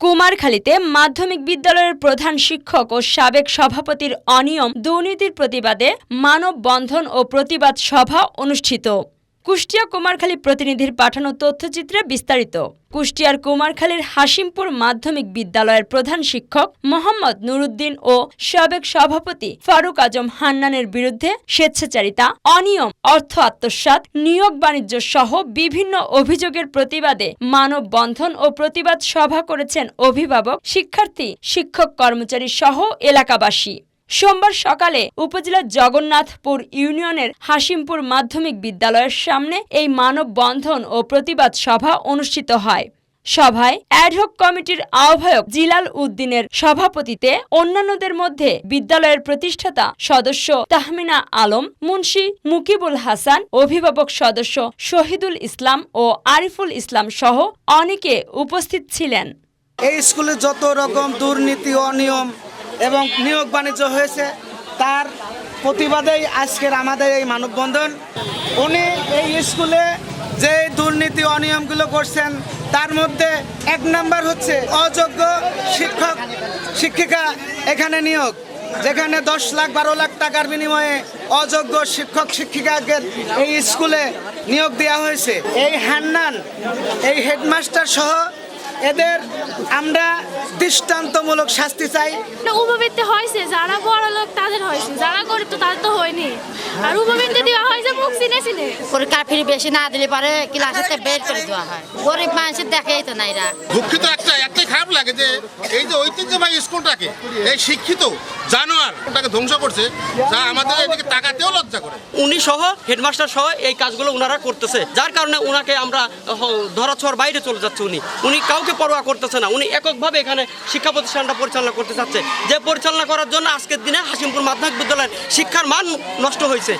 কুমারখালীতে মাধ্যমিক বিদ্যালয়ের প্রধান শিক্ষক ও সাবেক সভাপতির অনিয়ম দুর্নীতির প্রতিবাদে মানববন্ধন ও প্রতিবাদ সভা অনুষ্ঠিত। কুষ্টিয়া কুমারখালী প্রতিনিধির পাঠানো তথ্যচিত্রে বিস্তারিত। কুষ্টিয়ার কুমারখালীর হাসিমপুর মাধ্যমিক বিদ্যালয়ের প্রধান শিক্ষক মোহাম্মদ নুরুদ্দিন ও সাবেক সভাপতি ফারুক আজম হান্নানের বিরুদ্ধে স্বেচ্ছাচারিতা, অনিয়ম, অর্থ আত্মসাৎ, নিয়োগ বাণিজ্য সহ বিভিন্ন অভিযোগের প্রতিবাদে মানববন্ধন ও প্রতিবাদ সভা করেছেন অভিভাবক, শিক্ষার্থী, শিক্ষক কর্মচারী সহ এলাকাবাসী। সোমবার সকালে উপজেলার জগন্নাথপুর ইউনিয়নের হাসিমপুর মাধ্যমিক বিদ্যালয়ের সামনে এই মানববন্ধন ও প্রতিবাদ সভা অনুষ্ঠিত হয়। সভায় অ্যাডহক কমিটির আহ্বায়ক জিলাল উদ্দিনের সভাপতিতে অন্যান্যদের মধ্যে বিদ্যালয়ের প্রতিষ্ঠাতা সদস্য তাহমিনা আলম, মুন্সি মুকিবুল হাসান, অভিভাবক সদস্য শহীদুল ইসলাম ও আরিফুল ইসলাম সহ অনেকে উপস্থিত ছিলেন। এই স্কুলে যত রকম দুর্নীতি, অনিয়ম এবং নিয়োগ বাণিজ্য হয়েছে। তার প্রতিবাদেই আজকের আমাদের এই মানববন্ধন। উনি এই স্কুলে যে দুর্নীতি অনিয়মগুলো করছেন, তার মধ্যে এক নাম্বার হচ্ছে অযোগ্য শিক্ষক, শিক্ষিকা এখানে নিয়োগ, যেখানে দশ লাখ, বারো লাখ টাকার বিনিময়ে অযোগ্য শিক্ষক শিক্ষিকাকে এই স্কুলে নিয়োগ দেওয়া হয়েছে। এই হান্নান, এই হেডমাস্টার সহ এদের আমরা দৃষ্টান্তমূলক শাস্তি চাই। না উপবৃত্তি হয়েছে যারা বড় লোক তাদের হয়েছে যারা গরিব তো তাদের তো হয়নি। আর উপবৃত্তি দেওয়া হয়েছে মুখ চিনে চিনে। পরীক্ষার ফি বেশি না দিলে পারে ক্লাসে বের করে দেওয়া হয়। গরিব মানুষের দেখেই তো না এরা। দুঃখিত একটা একটাই খারাপ লাগে যে এই যে ঐতিহ্যবাহী স্কুলটাকে এই শিক্ষিত করছে উনি সহ, হেডমাস্টার সহ এই কাজগুলো করতেছে। যার কারণে আমরা বাইরে চলে যাচ্ছে উনি। উনি কাউকে পরোয়া করতেছে না। উনি এককভাবে এখানে শিক্ষা প্রতিষ্ঠানটা পরিচালনা করতে চাচ্ছে। যে পরিচালনা করার জন্য আজকের দিনে মাধ্যমিক বিদ্যালয়ের শিক্ষার মান নষ্ট হয়েছে।